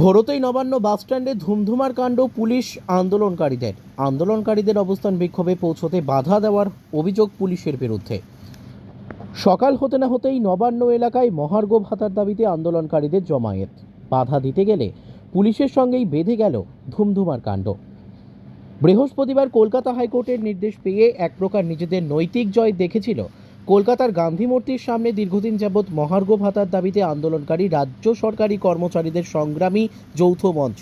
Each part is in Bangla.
ভোরতেই নবান্ন বাসস্ট্যান্ডে ধুমধুমার কাণ্ড পুলিশ আন্দোলনকারীদের। আন্দোলনকারীদের অবস্থান বিক্ষোভে পৌঁছতে বাধা দেওয়ার অভিযোগ পুলিশের বিরুদ্ধে। সকাল হতে না হতেই নবান্ন এলাকায় মহার্ঘ ভাতার দাবিতে আন্দোলনকারীদের জমায়েত। বাধা দিতে গেলে পুলিশের সঙ্গেই বেঁধে গেল ধুমধুমার কাণ্ড। বৃহস্পতিবার কলকাতা হাইকোর্টের নির্দেশ পেয়ে এক প্রকার নিজেদের নৈতিক জয় দেখেছিল কলকাতার গান্ধী মূর্তির সামনে দীর্ঘদিন যাবৎ মহার্ঘ ভাতার দাবিতে আন্দোলনকারী রাজ্য সরকারি কর্মচারীদের সংগ্রামী যৌথ মঞ্চ।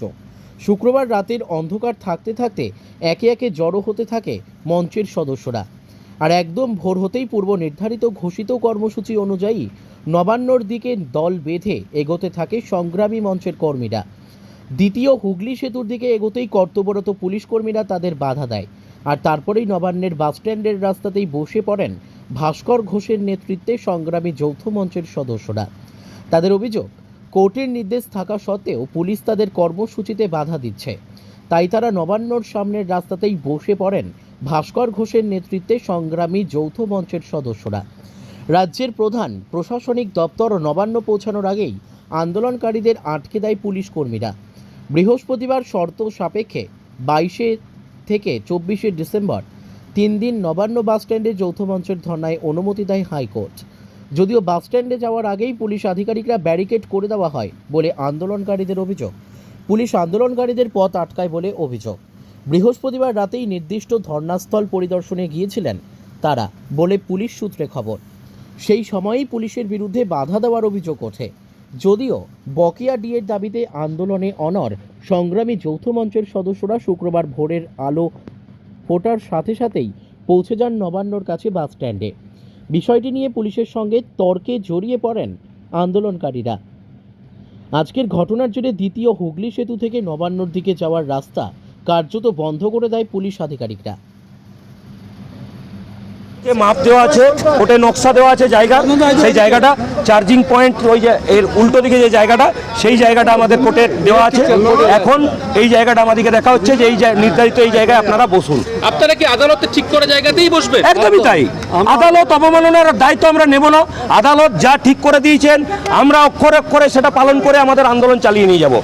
শুক্রবার রাতের অন্ধকার থাকতে থাকতে একে একে জড়ো হতে থাকে মঞ্চের সদস্যরা। আর একদম ভোর হতেই পূর্ব নির্ধারিত ঘোষিত কর্মসূচি অনুযায়ী নবান্নর দিকে দল বেঁধে এগোতে থাকে সংগ্রামী মঞ্চের কর্মীরা। দ্বিতীয় হুগলি সেতুর দিকে এগোতেই কর্তব্যরত পুলিশ কর্মীরা তাদের বাধা দেয়। আর তারপরেই নবান্নের বাসস্ট্যান্ডের রাস্তাতেই বসে পড়েন ভাস্কর ঘোষের নেতৃত্বে সংগ্রামী যৌথ মঞ্চের সদস্যরা। তাদের অভিযোগ, কোর্টের নির্দেশ থাকা সত্ত্বেও পুলিশ তাদের কর্মসূচিতে বাধা দিচ্ছে। তাই তারা নবান্নর সামনের রাস্তাতেই বসে পড়েন ভাস্কর ঘোষের নেতৃত্বে সংগ্রামী যৌথ মঞ্চের সদস্যরা। রাজ্যের প্রধান, প্রশাসনিক দপ্তর নবান্ন পৌঁছানোর আগেই আন্দোলনকারীদের আটকে দেয় পুলিশ কর্মীরা। বৃহস্পতিবার শর্ত সাপেক্ষে বাইশে থেকে চব্বিশে ডিসেম্বর তিন দিন নবান্ন বাসস্ট্যান্ডে যৌথ মঞ্চের ধর্নায় অনুমতি দেয় হাইকোর্ট। যদিও বাসস্ট্যান্ডে যাওয়ার আগেই পুলিশ আধিকারিকরা ব্যারিকেড করে দেওয়া হয় বলে আন্দোলনকারীদের অভিযোগ। পুলিশ আন্দোলনকারীদের পথ আটকায় বলে অভিযোগ। বৃহস্পতিবার রাতেই নির্দিষ্ট ধর্নাস্থল পরিদর্শনে গিয়েছিলেন তারা বলে পুলিশ সূত্রে খবর। সেই সময়েই পুলিশের বিরুদ্ধে বাধা দেওয়ার অভিযোগ ওঠে। যদিও বকেয়া ডিএর দাবিতে আন্দোলনে অনর সংগ্রামী যৌথ মঞ্চের সদস্যরা শুক্রবার ভোরের আলো ফোটার সাথে সাথেই পৌঁছে যান নবান্নর কাছে বাস স্ট্যান্ডে। বিষয়টি নিয়ে পুলিশের সঙ্গে তর্কে জড়িয়ে পড়েন আন্দোলনকারীরা। আজকের ঘটনার জেরে দ্বিতীয় হুগলি সেতু থেকে নবান্নর দিকে যাওয়ার রাস্তা কার্যত বন্ধ করে দেয় পুলিশ আধিকারিকরা। যে মাপ দেওয়া আছে ওটা নকশা দেওয়া আছে জায়গা সেই জায়গাটা চার্জিং পয়েন্ট ওই যে এর উল্টো দিকে যে জায়গাটা সেই জায়গাটা আমাদের কোর্টে দেওয়া আছে। এখন এই জায়গাটা আমাদেরকে দেখা হচ্ছে যে এই নির্ধারিত এই জায়গায় আপনারা বসুন। আপনারা কি আদালতে ঠিক করে জায়গাতেই বসবে? একদমই তাই। আদালত অবমাননার দায়িত্ব আমরা নেব না। আদালত যা ঠিক করে দিয়েছেন আমরা অক্ষরে অক্ষরে সেটা পালন করে আমাদের আন্দোলন চালিয়ে নিয়ে যাব।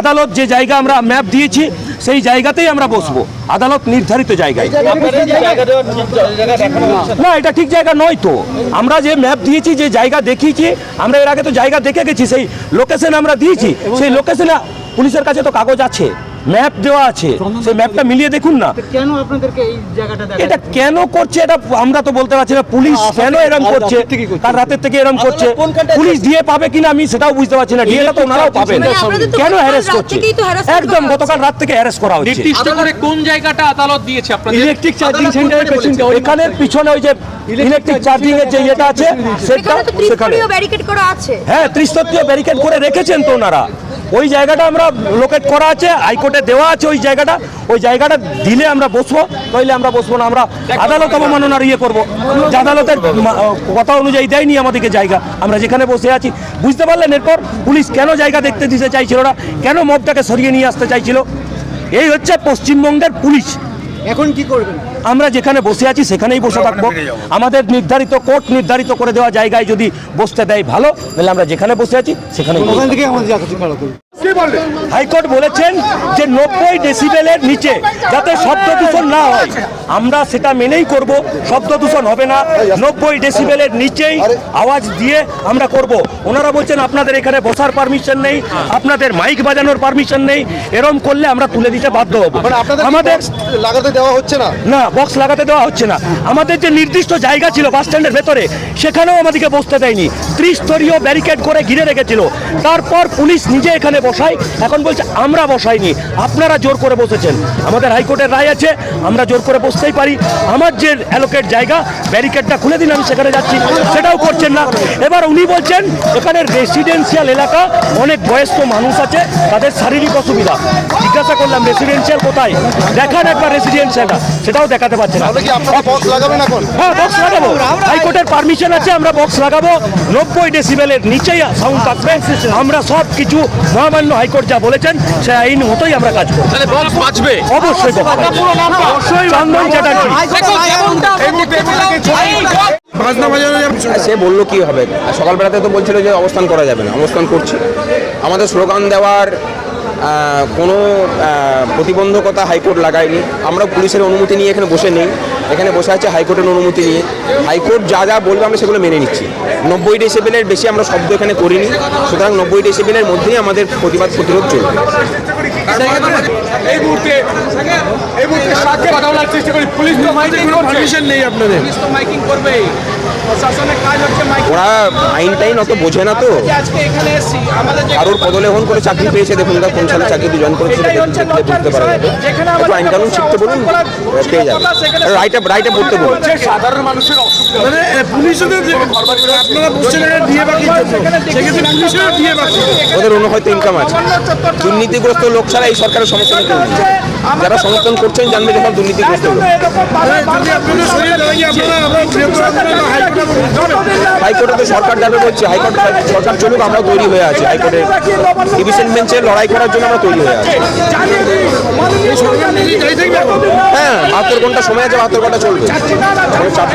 আদালত যে জায়গা আমরা ম্যাপ দিয়েছি সেই জায়গাতেই আমরা বসবো। আদালত নির্ধারিত জায়গায়। না। এটা ঠিক জায়গা নয় তো। আমরা যে ম্যাপ দিয়েছি যে জায়গা দেখিয়েছি আমরা এর আগে তো জায়গা দেখে গেছি সেই লোকেশন আমরা দিয়েছি। সেই লোকেশনে পুলিশের কাছে তো কাগজ আছে। ম্যাপ দেওয়া আছে। সেই ম্যাপটা মিলিয়ে দেখুন না। কেন আপনাদেরকে এই জায়গাটা দেখা এটা কেন করছে? এটা আমরা তো বলতে পারছি না পুলিশ কেন এরকম করছে? কার রাতের থেকে এরকম করছে? পুলিশ দিয়ে পাবে কিনা আমি সেটাও বুঝতে পারছি না। ডিএটা তো ওনারাও পাবেন। মানে কেন হ্যারেস রাত করছে? একদম গতকাল রাত থেকে হ্যারেস করা হচ্ছে। নির্দিষ্ট করে কোন জায়গাটা আদালত দিয়েছে আপনাদের? ইলেকট্রিক চার্জিং সেন্টারের পেছনে এখানের পিছনে ওই যে ইলেকট্রিক চার্জিং এর যে ইয়েটা আছে সেটা সেখানে ব্যারিকেড করা আছে। হ্যাঁ ত্রিস্তরীয় ব্যারিকেড করে রেখেছেন তো ওনারা। ওই জায়গাটা আমরা লোকেট করা আছে, হাইকোর্টে দেওয়া আছে ওই জায়গাটা। ওই জায়গাটা দিলে আমরা বসবো, নইলে আমরা বসবো না, আমরা আদালত অবমাননার ইয়ে করব। যে আদালতের কথা অনুযায়ী দেয়নি আমাদেরকে জায়গা, আমরা যেখানে বসে আছি। বুঝতে পারলেন এরপর পুলিশ কেন জায়গা দেখতে দিতে চাইছিল না? কেন মবটাকে সরিয়ে নিয়ে আসতে চাইছিল? এই হচ্ছে পশ্চিমবঙ্গের পুলিশ। এখন কি করবেন? আমরা যেখানে বসে আছি সেখানেই বসে থাকব। আমাদের নির্ধারিত কোর্ট নির্ধারিত করে দেওয়া জায়গায় যদি বসতে দেয় ভালো তাহলে আমরা যেখানে বসে আছি করুন হাইকোর্ট বলেছেন যে নব্বই ডেসিবেলের নিচে যাতে শব্দ দূষণ না হয়। আমরা সেটা মেনেই করব শব্দ দূষণ হবে না। নব্বই ডেসিবেলের নিচেই আওয়াজ দিয়ে আমরা করব। ওনারা বলছেন আপনাদের এখানে বসার পারমিশন নেই আপনাদের মাইক বাজানোর পারমিশন নেই। এরম করলে আমরা তুলে দিতে বাধ্য হব। মানে আপনাদের আমাদের লাগাতে দেওয়া হচ্ছে না? না বক্স লাগাতে দেওয়া হচ্ছে না। আমাদের যে নির্দিষ্ট জায়গা ছিল বাস স্ট্যান্ডের ভেতরে, সেখানেও আমাদেরকে বসতে দেয়নি। ত্রিস্তরীয় ব্যারিকেড করে ঘিরে রেখেছিল। তারপর পুলিশ নিজে এখানে বসাই এখন বলছে আমরা বসাইনি, আপনারা জোর করে বসেছেন। আমাদের হাইকোর্টের রায় আছে, আমরা জোর করে বসতেই পারি। আমার যে অ্যালোকেট জায়গা ব্যারিকেডটা খুলে দিন, আমি সেখানে যাচ্ছি। সেটাও করছেন না। এবার উনি বলছেন, এখানে রেসিডেন্সিয়াল এলাকা, অনেক বয়স্ক মানুষ আছে, তাদের শারীরিক অসুবিধা। জিজ্ঞাসা করলাম রেসিডেন্সিয়াল কোথায়? দেখান একবার রেসিডেন্সিয়ালটা সেটাও দেখাতে পারছে না। হ্যাঁ বক্স লাগাবো। হাইকোর্টের পারমিশন আছে আমরা বক্স লাগাবো। নব্বই ডেসিবেলের নিচেই সাউন্ড থাকবে। আমরা সব কিছু মহামান্য হাইকোর্ট যা বলেছেন সে আইন মতোই আমরা কাজ করব। তাহলে বক্স বাঁচবে অবশ্যই অবশ্যই চন্দন চ্যাটার্জি। সে বলল কি হবে? সকালবেলাতে তো বলছিল যে অবস্থান করা যাবে না অবস্থান করছি। আমাদের স্লোগান দেওয়ার কোনো প্রতিবন্ধকতা হাইকোর্ট লাগায়নি। আমরা পুলিশের অনুমতি নিয়ে এখানে বসে নেই। এখানে বসে আছে হাইকোর্টের অনুমতি নিয়ে। হাইকোর্ট যা যা বলবে আমরা সেগুলো মেনে নিচ্ছি। নব্বই ডেসিবেলের বেশি আমরা শব্দ এখানে করিনি। সুতরাং নব্বই ডেসিবেলের মধ্যেই আমাদের প্রতিবাদ প্রতিরোধ চলবে। এই মুহূর্তে এই মুহূর্তে সাক্ষী কথা বলার চেষ্টা করি। পুলিশ তো মাইকিং করছে। নেই আপনাদের। পুলিশ তো মাইকিং করবেই। প্রশাসনের কাজ হচ্ছে মাইকিং। ওরা আইন টাইন অত বোঝে না তো। আজকে এখানে এসেছি। আমাদের কারোর পদলেহন করে চাকরি পেয়েছে দেখুন না কোন সালে চাকরিতে জয়েন করেছিল এটাই হচ্ছে দেখলে বুঝতে পারা যাবে। একটু আইন কানুন শিখতে বলুন পেয়ে যাবে। রাইটে রাইটে পড়তে বলুন। সাধারণ মানুষের অসুবিধা মানে পুলিশও আপনারা বসছেন এখানে দিয়ে বাকি সেক্ষেত্রে পুলিশেরও দিয়ে বাকি ওদের অন্য হয়তো ইনকাম আছে। দুর্নীতিগ্রস্ত লোক ছাড়া এই সরকারের সমর্থন। যারা সমর্থন করছেন জানবে যে সব দুর্নীতিগ্রস্ত বা হাইকোর্টে তো সরকার যাবে বলছে হাইকোর্ট সরকার চলুক আমরা তৈরি হয়ে আছি। হাইকোর্টে ডিভিশন বেঞ্চে লড়াই করার জন্য আমরা তৈরি হয়ে আছি। হ্যাঁ বাহাত্তর ঘণ্টা সময় আছে বাহাত্তর ঘণ্টা চলবে। চাপ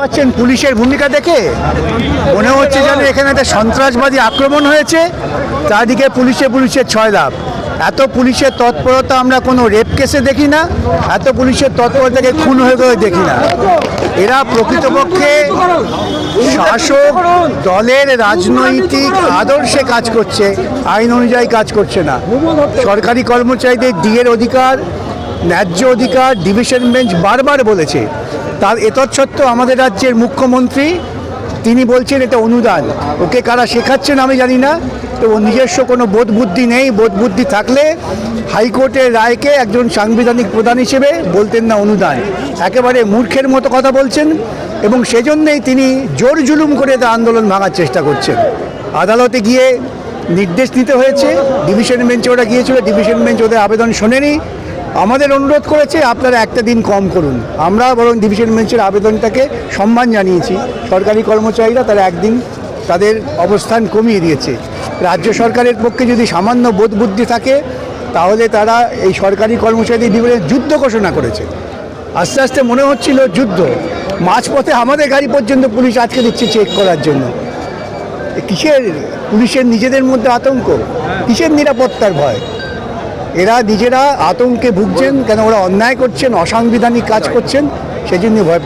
পাচ্ছেন পুলিশের ভূমিকা দেখে? মনে হচ্ছে যেন এখানে একটা সন্ত্রাসবাদী আক্রমণ হয়েছে। চারদিকে পুলিশে পুলিশের ছয় লাভ এত পুলিশের তৎপরতা আমরা কোনো রেপ কেসে দেখি না, এত পুলিশের তৎপরতাকে খুন হয়ে গেলে দেখি না। এরা প্রকৃতপক্ষে শাসক দলের রাজনৈতিক আদর্শে কাজ করছে, আইন অনুযায়ী কাজ করছে না। সরকারি কর্মচারীদের ডিএর অধিকার, ন্যায্য অধিকার ডিভিশন বেঞ্চ বারবার বলেছে। তার এতৎসত্ত্বেও আমাদের রাজ্যের মুখ্যমন্ত্রী, তিনি বলছেন এটা অনুদান। ওকে কারা শেখাচ্ছেন আমি জানি না। তো ওর নিজস্ব কোনো বোধ বুদ্ধি নেই। বোধ বুদ্ধি থাকলে হাইকোর্টের রায়কে একজন সাংবিধানিক প্রধান হিসেবে বলতেন না অনুদান। একেবারে মূর্খের মতো কথা বলছেন এবং সেজন্যেই তিনি জোর জুলুম করে তা আন্দোলন ভাঙার চেষ্টা করছেন। আদালতে গিয়ে নির্দেশ নিতে হয়েছে। ডিভিশন বেঞ্চে ওরা গিয়েছিল। ডিভিশন বেঞ্চ ওদের আবেদন শোনেনি। আমাদের অনুরোধ করেছে, আপনারা একটা দিন কম করুন। আমরা বরং ডিভিশন বেঞ্চের আবেদনটাকে সম্মান জানিয়েছি। সরকারি কর্মচারীরা তারা একদিন তাদের অবস্থান কমিয়ে দিয়েছে। রাজ্য সরকারের পক্ষে যদি সামান্য বোধ বুদ্ধি থাকে, তাহলে তারা এই সরকারি কর্মচারীদের বিরুদ্ধে যুদ্ধ ঘোষণা করেছে। আস্তে আস্তে মনে হচ্ছিল যুদ্ধ। মাঝপথে আমাদের গাড়ি পর্যন্ত পুলিশ আজকে দিচ্ছে চেক করার জন্য। কিসের? পুলিশের নিজেদের মধ্যে আতঙ্ক? কিসের নিরাপত্তার ভয়? এরা নিজেরা আতঙ্কে ভুগছেন, কেন ওরা অন্যায় করছেন, অসাংবিধানিক কাজ করছেন সেই জন্য ভয়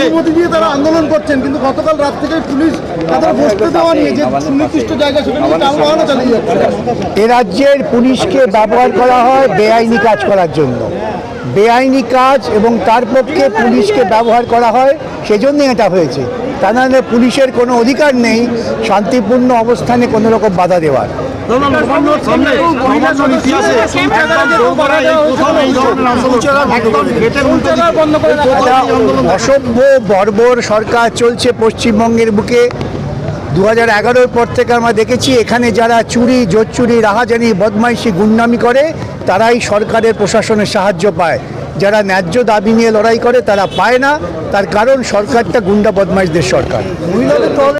অনুমতি দিয়ে তারা আন্দোলন করছেন কিন্তু গতকাল রাত থেকে পুলিশ তাদের বসতে দেওয়া নিয়ে যে সুনির্দিষ্ট জায়গা সেখানে চালিয়ে যাচ্ছে। এ রাজ্যের পুলিশকে ব্যবহার করা হয় বেআইনি কাজ করার জন্য। বেআইনি কাজ এবং তার পক্ষে পুলিশকে ব্যবহার করা হয় সেজন্যই এটা হয়েছে। তা নাহলে পুলিশের কোনো অধিকার নেই শান্তিপূর্ণ অবস্থানে কোনো রকম বাধা দেওয়ার। অসভ্য বর্বর সরকার চলছে পশ্চিমবঙ্গের বুকে দু হাজার এগারোর পর থেকে আমরা দেখেছি এখানে যারা চুরি জোর চুরি রাহাজানি বদমাইশি গুন্ডামি করে তারাই সরকারের প্রশাসনের সাহায্য পায় যারা ন্যায্য দাবি নিয়ে লড়াই করে তারা পায় না তার কারণ সরকারটা গুন্ডা বদমাইশদের সরকার